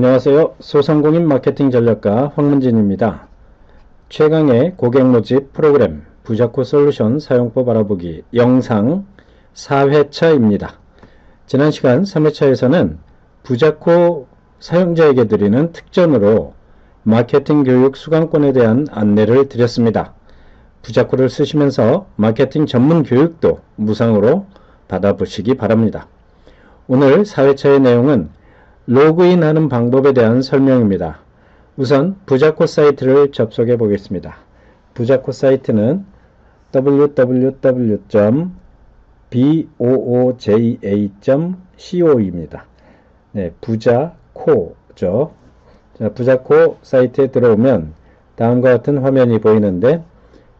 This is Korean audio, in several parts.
안녕하세요. 소상공인 마케팅 전략가 황문진입니다. 최강의 고객 모집 프로그램 부자코 솔루션 사용법 알아보기 영상 4회차입니다. 지난 시간 3회차에서는 부자코 사용자에게 드리는 특전으로 마케팅 교육 수강권에 대한 안내를 드렸습니다. 부자코를 쓰시면서 마케팅 전문 교육도 무상으로 받아보시기 바랍니다. 오늘 4회차의 내용은 로그인 하는 방법에 대한 설명입니다. 우선 부자코 사이트를 접속해 보겠습니다. 부자코 사이트는 www.booja.co입니다. 네, 부자코죠. 자, 부자코 사이트에 들어오면 다음과 같은 화면이 보이는데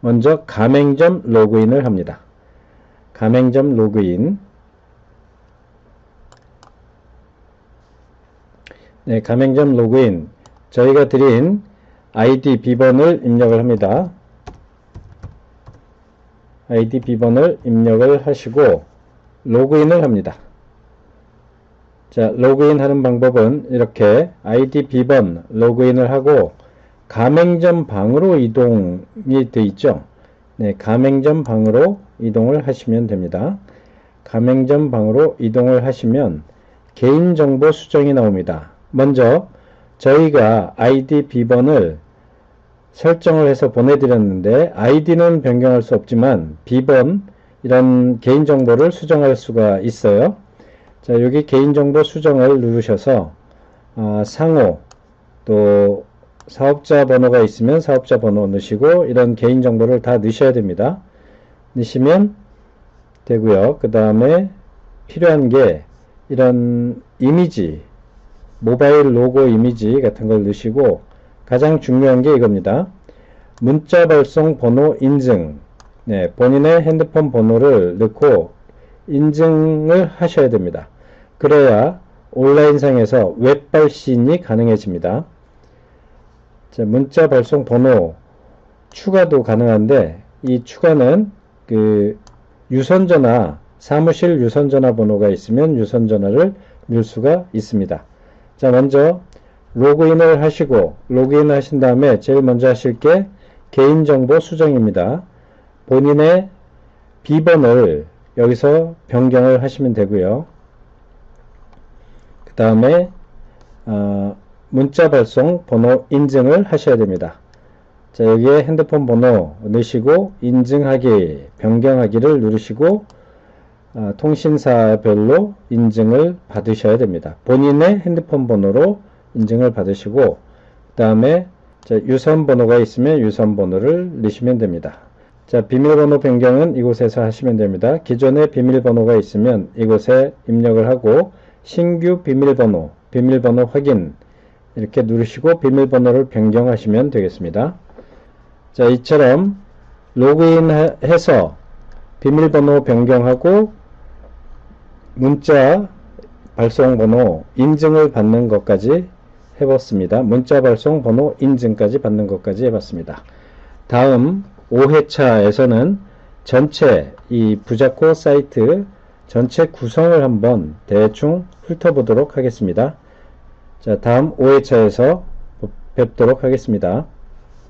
먼저 가맹점 로그인을 합니다. 가맹점 로그인 네, 가맹점 로그인 저희가 드린 아이디 비번을 입력을 합니다. 아이디 비번을 입력을 하시고 로그인을 합니다. 자, 로그인 하는 방법은 이렇게 아이디 비번 로그인을 하고 가맹점 방으로 이동이 되어 있죠. 네, 가맹점 방으로 이동을 하시면 됩니다. 가맹점 방으로 이동을 하시면 개인정보 수정이 나옵니다. 먼저 저희가 아이디 비번을 설정을 해서 보내드렸는데 아이디는 변경할 수 없지만 비번 이런 개인정보를 수정할 수가 있어요. 자 여기 개인정보 수정을 누르셔서 아, 상호 또 사업자 번호가 있으면 사업자 번호 넣으시고 이런 개인정보를 다 넣으셔야 됩니다. 넣으시면 되고요. 그 다음에 필요한 게 이런 이미지 모바일 로고 이미지 같은 걸 넣으시고 가장 중요한 게 이겁니다. 문자 발송 번호 인증 네, 본인의 핸드폰 번호를 넣고 인증을 하셔야 됩니다. 그래야 온라인상에서 웹 발신이 가능해집니다. 자, 문자 발송 번호 추가도 가능한데 이 추가는 그 유선전화 사무실 유선전화 번호가 있으면 유선전화를 넣을 수가 있습니다. 자, 먼저 로그인을 하시고 로그인 하신 다음에 제일 먼저 하실 게 개인정보 수정입니다. 본인의 비번을 여기서 변경을 하시면 되고요. 그 다음에 어, 문자 발송 번호 인증을 하셔야 됩니다. 자, 여기에 핸드폰 번호 넣으시고 인증하기, 변경하기를 누르시고 어, 통신사별로 인증을 받으셔야 됩니다. 본인의 핸드폰 번호로 인증을 받으시고 그 다음에 유선 번호가 있으면 유선 번호를 넣으시면 됩니다. 자, 비밀번호 변경은 이곳에서 하시면 됩니다. 기존에 비밀번호가 있으면 이곳에 입력을 하고 신규 비밀번호, 비밀번호 확인 이렇게 누르시고 비밀번호를 변경하시면 되겠습니다. 자, 이처럼 로그인 해서 비밀번호 변경하고 문자 발송 번호 인증을 받는 것까지 해봤습니다. 문자 발송 번호 인증까지 받는 것까지 해봤습니다. 다음 5회차에서는 전체 이 부자코 사이트 전체 구성을 한번 대충 훑어보도록 하겠습니다. 자, 다음 5회차에서 뵙도록 하겠습니다.